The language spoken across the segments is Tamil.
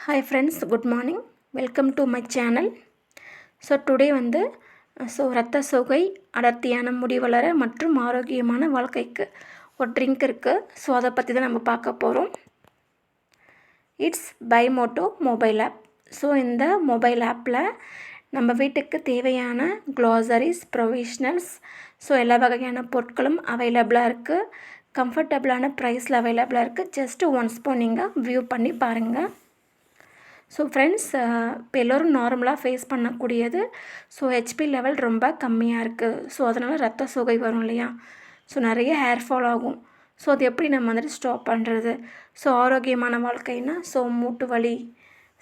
Hi friends good morning welcome to my channel so today வந்து ஸோ ரத்த சோகை அடர்த்தியான முடி வளர மற்றும் ஆரோக்கியமான வாழ்க்கைக்கு ஒரு ட்ரிங்க் இருக்குது ஸோ அதை பற்றி தான் நம்ம பார்க்க போகிறோம் இட்ஸ் பைமோட்டோ மொபைல் ஆப் ஸோ இந்த மொபைல் ஆப்பில் நம்ம வீட்டுக்கு தேவையான க்ளாசரிஸ் ப்ரொவிஷ்னல்ஸ் ஸோ எல்லா வகையான பொருட்களும் அவைலபிளாக இருக்குது கம்ஃபர்டபுளான ப்ரைஸில் அவைலபிளாக இருக்குது ஜஸ்ட்டு ஒன்ஸ் போ நீங்கள் வியூ பண்ணி பாருங்கள் ஸோ ஃப்ரெண்ட்ஸ் இப்போ எல்லோரும் நார்மலாக ஃபேஸ் பண்ணக்கூடியது ஸோ ஹெச்பி லெவல் ரொம்ப கம்மியாக இருக்குது ஸோ அதனால் ரத்த சுகை வரும் இல்லையா? ஸோ நிறைய ஹேர் ஃபால் ஆகும். ஸோ அது எப்படி நம்ம வந்துட்டு ஸ்டாப் பண்ணுறது ஸோ ஆரோக்கியமான வாழ்க்கைனா ஸோ மூட்டு வலி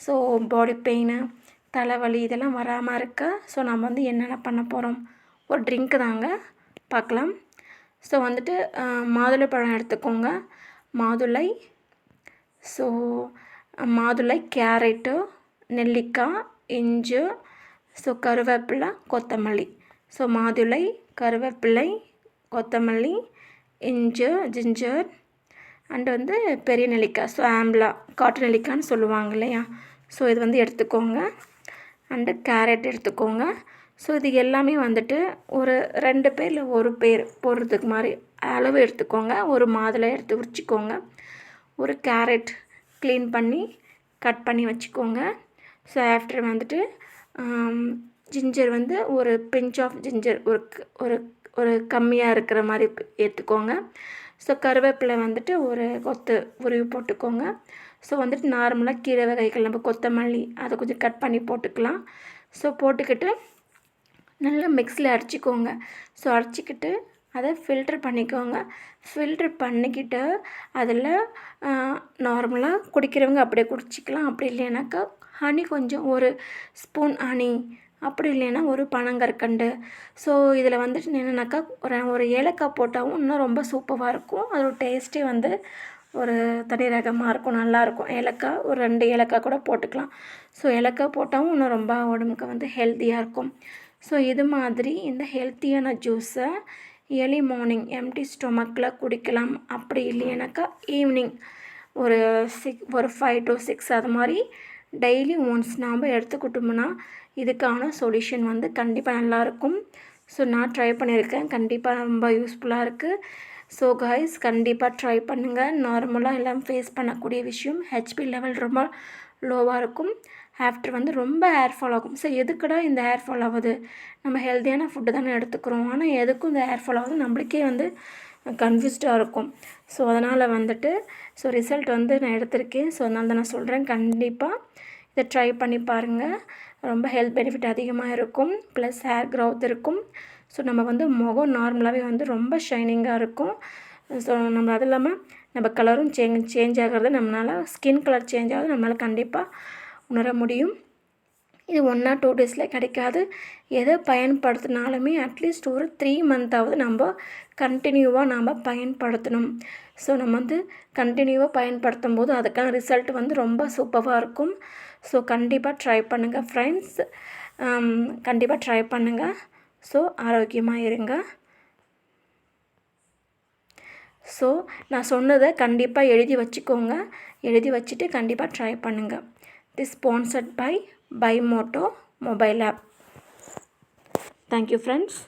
ஸோ பாடி பெயின் தலைவலி இதெல்லாம் வராமல் இருக்க ஸோ நம்ம வந்து என்னென்ன பண்ண போகிறோம் ஒரு ட்ரிங்க்கு தாங்க. பார்க்கலாம். ஸோ வந்துட்டு மாதுளை பழம் எடுத்துக்கோங்க. மாதுளை. ஸோ மாதுளை கேரட்டு நெல்லிக்காய் இஞ்சி ஸோ கருவேப்பிலை கொத்தமல்லி. ஸோ மாதுளை கருவேப்பிலை கொத்தமல்லி இஞ்சி ஜிஞ்சர் அண்டு வந்து பெரிய நெல்லிக்காய். ஸோ ஆம்லா காட்டு நெல்லிக்காய்னு சொல்லுவாங்க இல்லையா? ஸோ இது வந்து எடுத்துக்கோங்க. அண்டு கேரட் எடுத்துக்கோங்க. ஸோ இது எல்லாமே வந்துட்டு ஒரு ரெண்டு பேர் இல்லை ஒரு பேர் போடுறதுக்கு மாதிரி அளவு எடுத்துக்கோங்க. ஒரு மாதுளை எடுத்து உரிச்சிக்கோங்க. ஒரு கேரட் க்ளீன் பண்ணி கட் பண்ணி வச்சுக்கோங்க. ஸோ ஆஃப்டர் வந்துட்டு ஜிஞ்சர் வந்து ஒரு பிஞ்ச் ஆஃப் ஜிஞ்சர் ஒரு ஒரு ஒரு கம்மியாக இருக்கிற மாதிரி எடுத்துக்கோங்க ஸோ கருவேப்பிலை வந்துட்டு ஒரு கொத்து உருவி போட்டுக்கோங்க. ஸோ வந்துட்டு நார்மலாக கீரை வகைகள் நம்ம கொத்தமல்லி அதை கொஞ்சம் கட் பண்ணி போட்டுக்கலாம். ஸோ போட்டுக்கிட்டு நல்லா மிக்ஸில் அரைச்சிக்கோங்க. ஸோ அரைச்சிக்கிட்டு அதை ஃபில்ட்ரு பண்ணிக்கோங்க. ஃபில்ட்ரு பண்ணிக்கிட்டு அதில் நார்மலாக குடிக்கிறவங்க அப்படியே குடிச்சிக்கலாம். அப்படி இல்லைனாக்கா ஹனி கொஞ்சம் ஒரு ஸ்பூன் ஹனி அப்படி இல்லைன்னா ஒரு பனங்கற்கண்டு. ஸோ இதில் வந்துட்டு என்னென்னாக்கா ஒரு ஒரு ஏலக்காய் போட்டாவும் இன்னும் ரொம்ப சூப்பராக இருக்கும். அதோட டேஸ்ட்டே வந்து ஒரு தனி ரகமாக இருக்கும் நல்லாயிருக்கும் ஏலக்காய் ஒரு ரெண்டு ஏலக்காய் கூட போட்டுக்கலாம். ஸோ ஏலக்காய் போட்டாவும் இன்னும் ரொம்ப உடம்புக்கு வந்து ஹெல்த்தியாக இருக்கும். ஸோ இது மாதிரி இந்த ஹெல்த்தியான ஜூஸை ஏர்லி மார்னிங் எம்டி ஸ்டொமக்கில் குடிக்கலாம். அப்படி இல்லையனாக்கா ஈவினிங் ஒரு சிக் ஒரு ஃபைவ் டு சிக்ஸ் அது மாதிரி டெய்லி ஒன்ஸ் நாம் எடுத்துக்கிட்டோம்னா இதுக்கான சொல்யூஷன் வந்து கண்டிப்பாக நல்லாயிருக்கும். ஸோ நான் ட்ரை பண்ணியிருக்கேன். கண்டிப்பாக ரொம்ப யூஸ்ஃபுல்லாக இருக்குது ஸோ காய்ஸ் கண்டிப்பாக ட்ரை பண்ணுங்கள் நார்மலாக எல்லாம் ஃபேஸ் பண்ணக்கூடிய விஷயம் ஹெச்பி லெவல் ரொம்ப லோவாக இருக்கும். ஆஃப்டர் வந்து ரொம்ப ஹேர் ஃபால் ஆகும். ஸோ எதுக்கடா இந்த ஹேர் ஃபால் ஆகுது? நம்ம ஹெல்த்தியான ஃபுட்டு தானே எடுத்துக்கிறோம். ஆனால் எதுக்கும் இந்த ஹேர் ஃபால் ஆகுது? நம்மளுக்கே வந்து கன்ஃபியூஸ்டாக இருக்கும். ஸோ அதனால் வந்துட்டு ஸோ ரிசல்ட் வந்து நான் எடுத்திருக்கேன். ஸோ அதனால தான் நான் சொல்கிறேன் கண்டிப்பாக இதை ட்ரை பண்ணி பாருங்கள் ரொம்ப ஹெல்த் பெனிஃபிட் அதிகமாக இருக்கும். ப்ளஸ் ஹேர் க்ரோத் இருக்கும். ஸோ நம்ம வந்து முகம் நார்மலாகவே வந்து ரொம்ப ஷைனிங்காக இருக்கும். ஸோ நம்ம அது இல்லாமல் நம்ம கலரும் சேஞ்ச் சேஞ்ச் ஆகிறது நம்மளால் ஸ்கின் கலர் சேஞ்ச் ஆகுது. நம்மளால் கண்டிப்பாக உணர முடியும். இது ஒன் ஆர் டூ டேஸில் கிடைக்காது. எதை பயன்படுத்தினாலுமே அட்லீஸ்ட் ஒரு த்ரீ மந்த்தாவது நம்ம கண்டினியூவாக நாம் பயன்படுத்தணும். ஸோ நம்ம வந்து கண்டினியூவாக பயன்படுத்தும் போது அதுக்கான ரிசல்ட் வந்து ரொம்ப சூப்பராக இருக்கும். ஸோ கண்டிப்பாக ட்ரை பண்ணுங்கள் ஃப்ரெண்ட்ஸ் கண்டிப்பாக ட்ரை பண்ணுங்கள் ஸோ ஆரோக்கியமாக இருங்க. ஸோ நான் சொன்னதை கண்டிப்பாக எழுதி வச்சுக்கோங்க. எழுதி வச்சுட்டு கண்டிப்பாக ட்ரை பண்ணுங்கள் This sponsored by Bimoto mobile app. Thank you friends.